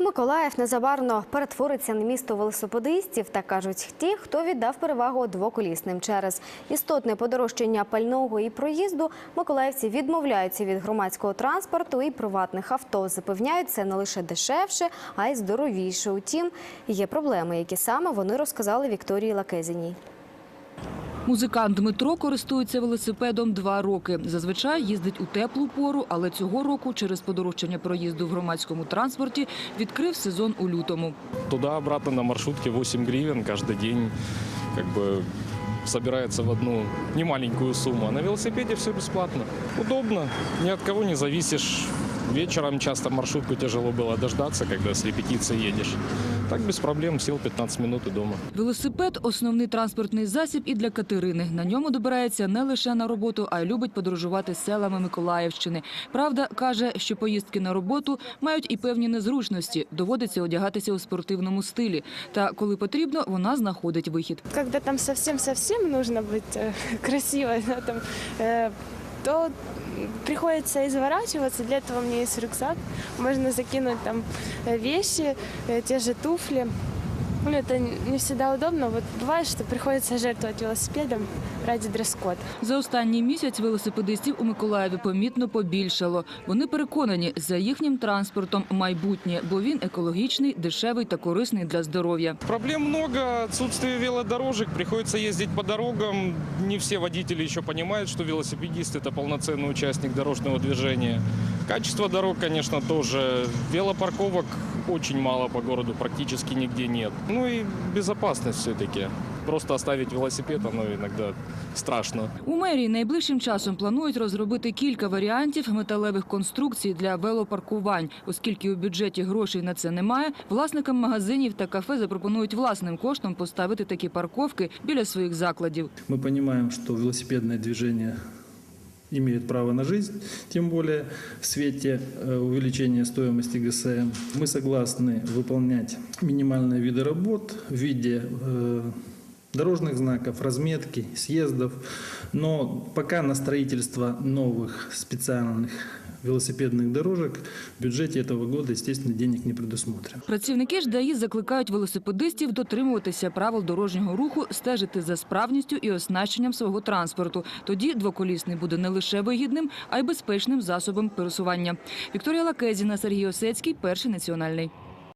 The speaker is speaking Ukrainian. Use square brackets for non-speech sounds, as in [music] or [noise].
Миколаїв незабарно перетвориться на місто велосипедистів та кажуть ті, хто віддав перевагу двоколісним. Через істотне подорожчання пального і проїзду миколаївці відмовляються від громадського транспорту і приватних авто. Запевняють, це не лише дешевше, а й здоровіше. Утім, є проблеми, які саме вони розказали Вікторії Лакезіній. Музикант Дмитро користується велосипедом два роки. Зазвичай їздить у теплу пору, але цього року через подорожчання проїзду в громадському транспорті відкрив сезон у лютому. Туда-обратно на маршрутке 8 гривен каждый день. Как бы собирается в одну немаленькую сумму. А на велосипеде все бесплатно. Удобно, ни от кого не зависишь. Вечером часто маршрутку тяжело было дождаться, когда с репетиции едешь. Так без проблем, сел 15 минут и дома. Велосипед – основний транспортний засіб і для Катерини. На ньому добирається не лише на роботу, а й любить подорожувати селами Миколаївщини. Правда, каже, що поїздки на роботу мають і певні незручності. Доводиться одягатися у спортивному стилі. Та коли потрібно, вона знаходить вихід. когда там совсем-совсем нужно быть э, [laughs] красивой, да, там, э, то приходится изворачиваться. Для этого у меня есть рюкзак. Можно закинуть там э, вещи, э, те же туфли. Ну, это не всегда удобно. Вот бывает, что приходится жертвовать велосипедом ради дресс-кода. За останній місяць велосипедистів у Миколаєві помітно побільшало. Вони переконані, за їхнім транспортом майбутнє, бо він екологічний, дешевий та корисний для здоров'я. Проблем много, отсутствие велодорожек, приходится ездить по дорогам. Не все водители еще понимают, что велосипедист – это полноценный участник дорожного движения. Качество дорог, конечно, тоже. Велопарковок очень мало по городу, практически нигде нет. Ну и безопасность все-таки. Просто оставить велосипед, оно иногда страшно. У мерії найближчим часом планують розробити кілька варіантів металевих конструкцій для велопаркувань. Оскільки у бюджеті грошей на це немає, власникам магазинів та кафе запропонують власним коштом поставити такі парковки біля своїх закладів. Мы понимаем, что велосипедное движение имеет право на жизнь, тем более в свете э, увеличения стоимости ГСМ. Мы согласны выполнять минимальные виды работ в виде э, дорожных знаков, разметки, съездов, но пока на строительство новых специальных велосипедных дорожек в бюджеті цього року, звісно, денег не предусмотрено. Працівники ж закликають велосипедистів дотримуватися правил дорожнього руху, стежити за справністю і оснащенням свого транспорту. Тоді двоколісний буде не лише вигідним, а й безпечним засобом пересування. Вікторія Лакезіна, Сергій Осецький, перший національний.